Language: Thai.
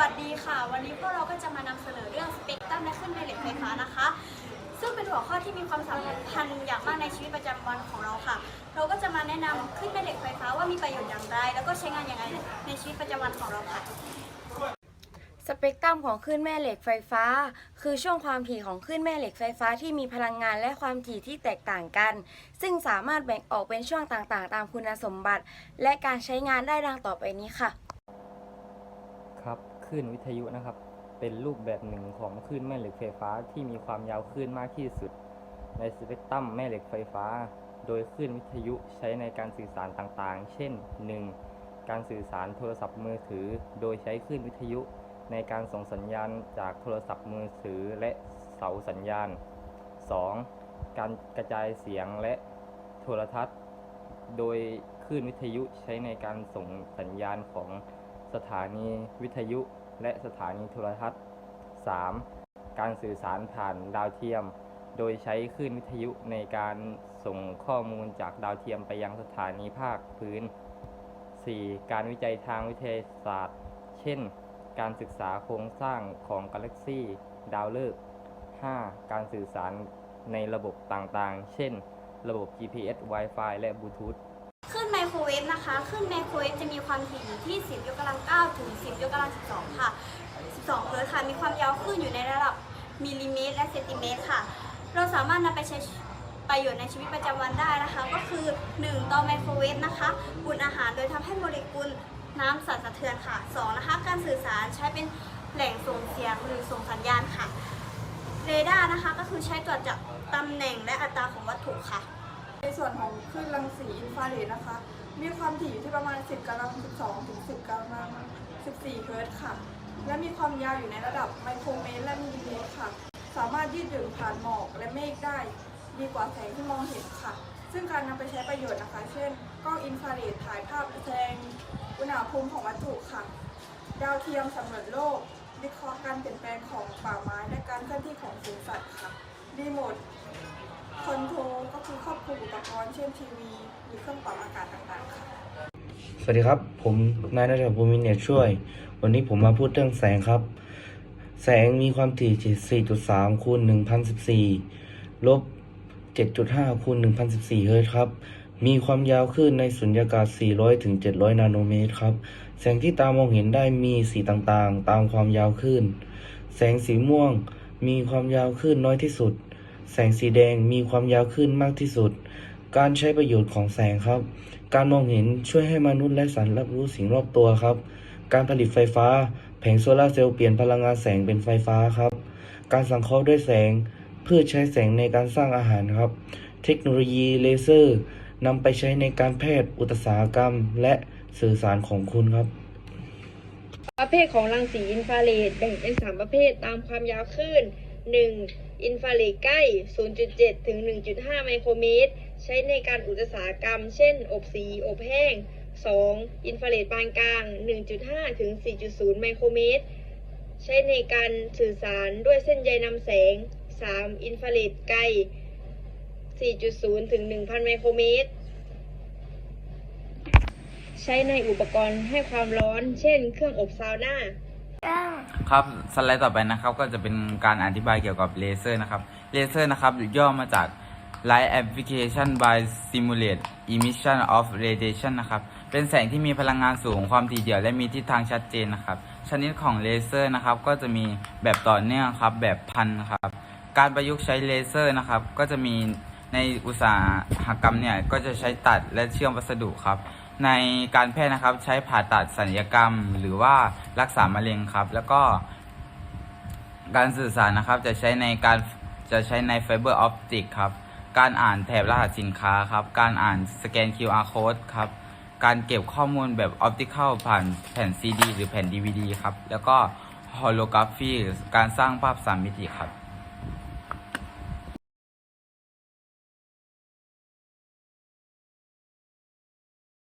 วัสดีค่ะ วันนี้พวกเราก็จะมานำเสนอเรื่องสเปกตรัมและขึ้นแม่เหล็กไฟฟ้านะคะ ซึ่งเป็นหัวข้อที่มีความสำคัญอย่างมากในชีวิตประจำวันของเราค่ะ เราก็จะมาแนะนำขึ้นแม่เหล็กไฟฟ้าว่ามีประโยชน์อย่างไร แล้วก็ใช้งานอย่างไรในชีวิตประจำวันของเราค่ะสเปกตรัมของคลื่นแม่เหล็กไฟฟ้า คือช่วงความถี่ของคลื่นแม่เหล็กไฟฟ้าที่มีพลังงานและความถี่ที่แตกต่างกัน ซึ่งสามารถแบ่งออกเป็นช่วงต่างๆ ตามคุณสมบัติ และการใช้งานได้ดังต่อไปนี้ค่ะ ครับ คลื่นวิทยุนะครับ เป็นรูปแบบหนึ่งของคลื่นแม่เหล็กไฟฟ้าที่มีความยาวคลื่นมากที่สุด ในสเปกตรัมแม่เหล็กไฟฟ้า โดยคลื่นวิทยุใช้ในการสื่อสารต่างๆ เช่น 1. การสื่อสารโทรศัพท์มือถือ โดยใช้คลื่นวิทยุ ในการส่งสัญญาณจากโทรศัพท์มือถือและเสาสัญญาณ 2. การกระจายเสียงและโทรทัศน์ โดยคลื่นวิทยุใช้ในการส่งสัญญาณของสถานีวิทยุ และสถานีโทรทัศน์ 3. การสื่อสารผ่านดาวเทียม โดยใช้คลื่นวิทยุในการส่งข้อมูลจากดาวเทียมไปยังสถานีภาคพื้น 4. การวิจัยทางวิทยาศาสตร์ เช่น การศึกษาโครงสร้างของกาแล็กซีดาวฤกษ์ 5. การสื่อสารในระบบต่างๆ เช่น ระบบ GPS Wi-Fi และบลูทูธ โครเวฟนะคะ ขึ้นไมโครเวฟจะมีความถี่อยู่ที่ 10ยกกำลัง9ถึง 10ยกกำลัง12 ค่ะ 12เฮิร์ตซ์ค่ะ มีความยาวคลื่นอยู่ในระดับมิลลิเมตร และเซนติเมตรค่ะ เราสามารถนำไปใช้ประโยชน์ในชีวิตประจำวันได้นะคะ ก็คือ 1 ต่อไมโครเวฟนะคะอุ่นอาหารโดยทำให้โมเลกุลน้ำสั่นสะเทือนค่ะ 2 นะคะ การสื่อสารใช้เป็นแหล่งส่งเสียงหรือส่งสัญญาณค่ะ เรดาร์นะคะก็คือใช้ตรวจจับตำแหน่งและอัตราของวัตถุค่ะ ในส่วนของคลื่นรังสีอินฟราเรดนะคะ มีความถี่อยู่ที่ประมาณ 10กำลัง12 ถึง 10กำลัง14 เฮิรตซ์ค่ะ และมีความยาวอยู่ในระดับไมโครเมตรและมิลลิเมตรค่ะ สามารถยืดหยุ่นผ่านหมอกและเมฆได้ ดีกว่าแสงที่มองเห็นค่ะ ซึ่งการนำไปใช้ประโยชน์นะคะ เช่น กล้องอินฟราเรดถ่ายภาพแสดงอุณหภูมิของวัตถุค่ะ ดาวเทียมสำรวจโลกวิเคราะห์การเปลี่ยนแปลงของป่าไม้และการเคลื่อนที่ของฝูงสัตว์ค่ะรีโมทคอนโทรล ก็คือครอบคลุมอุปกรณ์เช่นทีวีหรือเครื่องปรับอากาศต่างๆค่ะ สวัสดีครับ ผมนายนัทภูมิเนียช่วย วันนี้ผมมาพูดเรื่องแสงครับ แสงมีความถี่4.3คูณ1014ลบ7.5คูณ1014เฮิร์ตซ์ครับ มีความยาวคลื่นในสุญญากาศ 400ถึง700 นาโนเมตรครับ แสงที่ตามองเห็นได้มีสีต่างๆ ตามความยาวคลื่น แสงสีม่วงมีความยาวคลื่นน้อยที่สุด แสงสีแดงมีความยาวคลื่นมากที่สุด การใช้ประโยชน์ของแสงครับ การมองเห็นช่วยให้มนุษย์และสัตว์รับรู้สิ่งรอบตัวครับ การผลิตไฟฟ้า แผงโซลาร์เซลล์เปลี่ยนพลังงานแสงเป็นไฟฟ้าครับ การสังเคราะห์ด้วยแสงเพืชใช้แสงในการสร้างอาหารครับ เทคโนโลยีเลเซอร์นำไปใช้ในการแพทย์อุตสาหกรรม และสื่อสารของคุณครับ ประเภทของรังสีอินฟราเรดแบ่งเป็น 3 ประเภทตามความยาวคลื่น 1. อินฟราเรดใกล้ 0.7 ถึง 1.5 ไมโครเมตร ใช้ในการอุตสาหกรรม เช่น อบสี อบแห้ง 2. อินฟราเรดปานกลาง 1.5 ถึง 4.0 ไมโครเมตร ใช้ในการสื่อสารด้วยเส้นใยนำแสง 3. อินฟราเรดไกล 4.0 ถึง 1,000 ไมโครเมตร ใช้ในอุปกรณ์ให้ความร้อน เช่น เครื่องอบซาวน่า ครับสไลด์ต่อไปนะครับก็จะเป็นการอธิบายเกี่ยวกับเลเซอร์นะครับเลเซอร์นะครับย่อมาจาก Light Application by Simulate Emission of Radiation นะครับเป็นแสงที่มีพลังงานสูงความถี่เดี่ยวและมีทิศทางชัดเจนนะครับ ชนิดของเลเซอร์นะครับก็จะมีแบบต่อเนื่องครับแบบพันครับการประยุกต์ใช้เลเซอร์นะครับก็จะมีในอุตสาหกรรมเนี่ยก็จะใช้ตัดและเชื่อมวัสดุครับ ในการแพทย์นะครับใช้ผ่าตัดศัลยกรรม หรือว่ารักษามะเร็งครับ แล้วก็การสื่อสารนะครับจะใช้ในการจะใช้ในไฟเบอร์ออปติกครับ การอ่านแถบรหัสสินค้าครับ การอ่านสแกน QR code ครับ การเก็บข้อมูลแบบออปติ a l ผ่านแผ่น CD หรือแผ่น DVD ครับ แล้วก็ฮอลโลกราฟีการสร้างภาพสามมิติครับ